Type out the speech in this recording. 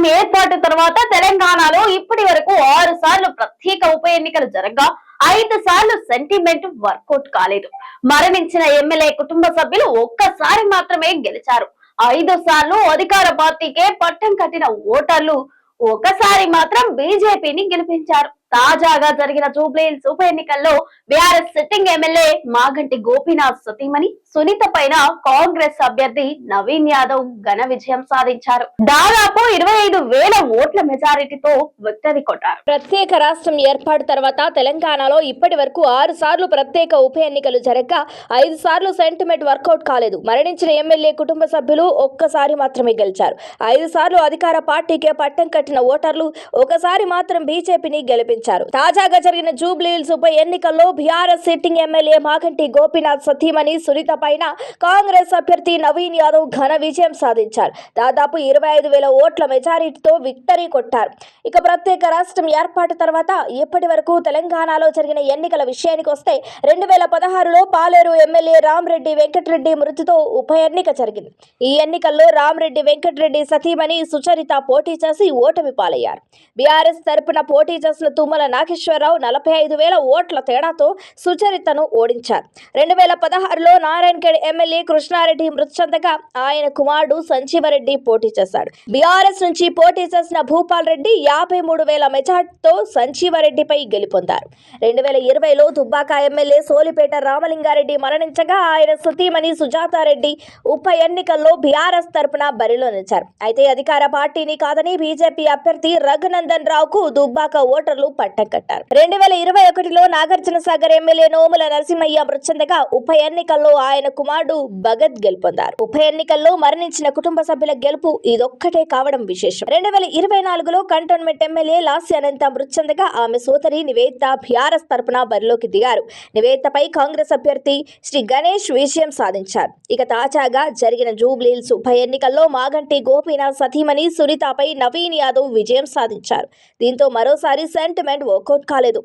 రాష్ట్రం ఏర్పాటు తర్వాత తెలంగాణలో ఇప్పటి వరకు ఆరు సార్లు ప్రత్యేక ఉప ఎన్నికలు జరగగా ఐదు సార్లు సెంటిమెంట్ వర్కౌట్ కాలేదు. మరణించిన ఎమ్మెల్యే కుటుంబ సభ్యులు ఒక్కసారి మాత్రమే గెలిచారు. ఐదు సార్లు అధికార పార్టీకే పట్టం కట్టిన ఓటర్లు ఒకసారి మాత్రం బీజేపీని గెలిపించారు. తాజాగా జరిగిన జూబ్లీహిల్స్ ఉప ఎన్నికల్లో BRS sitting MLA Maganti Gopinath సతీమణి సునీత పైన కాంగ్రెస్ అభ్యర్థి నవీన్ యాదవ్ ఘన విజయం సాధించారు. దాదాపు ఇరవై ఐదు వేల ఓట్ల మెజారిటీతో విక్టరీ కొట్టారు. ప్రత్యేక రాష్ట్రం ఏర్పాటు తర్వాత తెలంగాణలో ఇప్పటి వరకు ఆరు సార్లు ప్రత్యేక ఉప ఎన్నికలు జరగగా ఐదు సార్లు సెంటిమెంట్ వర్కౌట్ కాలేదు. మరణించిన ఎమ్మెల్యే కుటుంబ సభ్యులు ఒక్కసారి మాత్రమే గెలిచారు. ఐదు సార్లు అధికార పార్టీకే పట్టం కట్టిన ఓటర్లు ఒకసారి మాత్రం బీజేపీని గెలిపించారు. తాజాగా జరిగిన జూబ్లీహిల్స్ ఉప ఎన్నికల్లో BRS sitting MLA Maganti Gopinath సతీమణి సునీత పైన కాంగ్రెస్ అభ్యర్థి నవీన్ యాదవ్ ఘన విజయం సాధించారు. దాదాపు ఇరవై ఐదు వేల ఓట్ల మెజారిటీతో విక్టరీ కొట్టారు. ఇక ప్రత్యేక రాష్ట్రం ఏర్పాటు తర్వాత ఇప్పటి వరకు తెలంగాణలో జరిగిన ఎన్నికల విషయానికి వస్తే రెండు వేల పదహారులో పాలేరు ఎమ్మెల్యే రామ్రెడ్డి వెంకటరెడ్డి మృతితో ఉప ఎన్నిక జరిగింది. ఈ ఎన్నికల్లో రామ్రెడ్డి వెంకటరెడ్డి సతీమణి సుచరిత పోటీ చేసి ఓటమి పాలయ్యారు. బీఆర్ఎస్ తరపున పోటీ చేసిన తుమ్మల నాగేశ్వరరావు నలభై ఐదు వేల ఓట్ల తేడాతో సుచరితను ఓడించారు. రెండు వేల పదహారులో నారాయణఖేడ్ ఎమ్మెల్యే కృష్ణారెడ్డి మృతి చెందగా ఆయన కుమారుడు సంజీవరెడ్డి పోటీ చేశాడు. బీఆర్ఎస్ నుంచి పోటీ చేసిన భూపాల్ రెడ్డి యాభై మూడు వేల మెజార్టీతో సంజీవరెడ్డిపై గెలుపొందారు. రెండు వేల ఇరవైలో దుబ్బాక ఎమ్మెల్యే సోలిపేట రామలింగారెడ్డి మరణించగా ఆయన సతీమణి సుజాతారెడ్డి ఉప ఎన్నికల్లో బీఆర్ఎస్ తరపున బరిలో నిలిచారు. అయితే అధికార పార్టీని కాదని బీజేపీ అభ్యర్థి రఘునందన్ రావుకు దుబ్బాక ఓటర్లు పట్టం కట్టారు రెండు వేల ఇరవై ఒకటిలో నాగార్జున సాగర్ ఎమ్మెల్యే నోముల నరసింహయ్య మృతి ఉప ఎన్నికల్లో ఆయన కుమారుడు భగత్ గెలుపొందారు. ఉప ఎన్నికల్లో మరణించిన కుటుంబ సభ్యుల గెలుపు ఇదొక్కటే కావడం విశేషం. రెండు వేల ఇరవై నాలుగులో కంటోన్మెంట్ ఎమ్మెల్యే లాస్య అనంత మృతి ఆమె సోదరి నివేత బీఆర్ఎస్ తరపున బరిలోకి దిగారు. నివేతపై కాంగ్రెస్ అభ్యర్థి శ్రీ గణేష్ విజయం సాధించారు. ఇక తాజాగా జరిగిన జూబ్లీహిల్స్ ఉప ఎన్నికల్లో మాగంటి గోపీనాథ్ సతీమణి సునీతపై నవీన్ యాదవ్ విజయం సాధించారు. దీంతో మరోసారి సెంటిమెంట్ వర్కౌట్ కాలేదు.